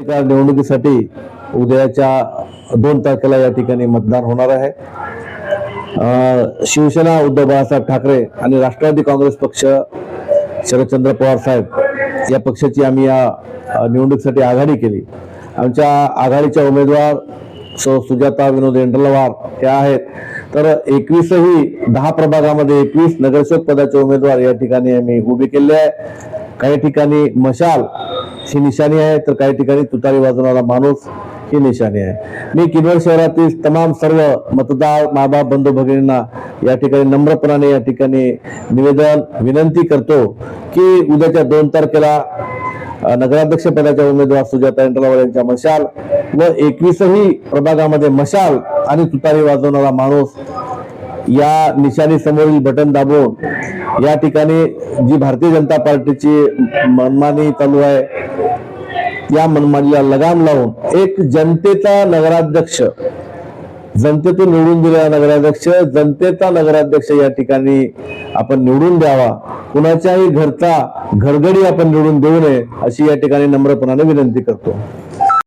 एका निवडणुकीसाठी उद्याच्या दोन तारखेला या ठिकाणी मतदान होणार आहे. शिवसेना उद्धव बाळासाहेब ठाकरे आणि राष्ट्रवादी काँग्रेस पक्ष शरदचंद्र पवार साहेब या पक्षाची आम्ही या निवडणुकीसाठी आघाडी केली. आमच्या आघाडीच्या उमेदवार सो सुजाता विनोद एंडलवार त्या आहेत. तर एकवीसही दहा प्रभागामध्ये एकवीस नगरसेवक पदाचे उमेदवार या ठिकाणी आम्ही उभे केले आहे. काही ठिकाणी मशाल ही निशाणी आहे. तर काही ठिकाणी तुतारी वाजवणारा माणूस ही निशाणी आहे. मी किनवट शहरातील तमाम सर्व मतदार माबाप बंधू भगिनींना या ठिकाणी नम्रपणाने या ठिकाणी निवेदन विनंती करतो की उद्याच्या दोन तारखेला नगराध्यक्षपदाच्या नगराध्यक्ष पदाच्या उमेदवार सुजाता एंटलावार यांच्या मशाल व एकवीसही प्रभागामध्ये मशाल आणि तुतारी वाजवणारा माणूस या निशाणी समोरील बटन दाबून या ठिकाणी जी भारतीय जनता पार्टीची मनमानी चालू आहे या मनमानीला लगाम लावून एक जनतेचा नगराध्यक्ष जनतेतून निवडून दिलेला नगराध्यक्ष जनतेचा नगराध्यक्ष या ठिकाणी आपण निवडून द्यावा. कुणाच्याही घरचा घरगडी आपण निवडून देऊ नये अशी या ठिकाणी नम्रपणाने विनंती करतो.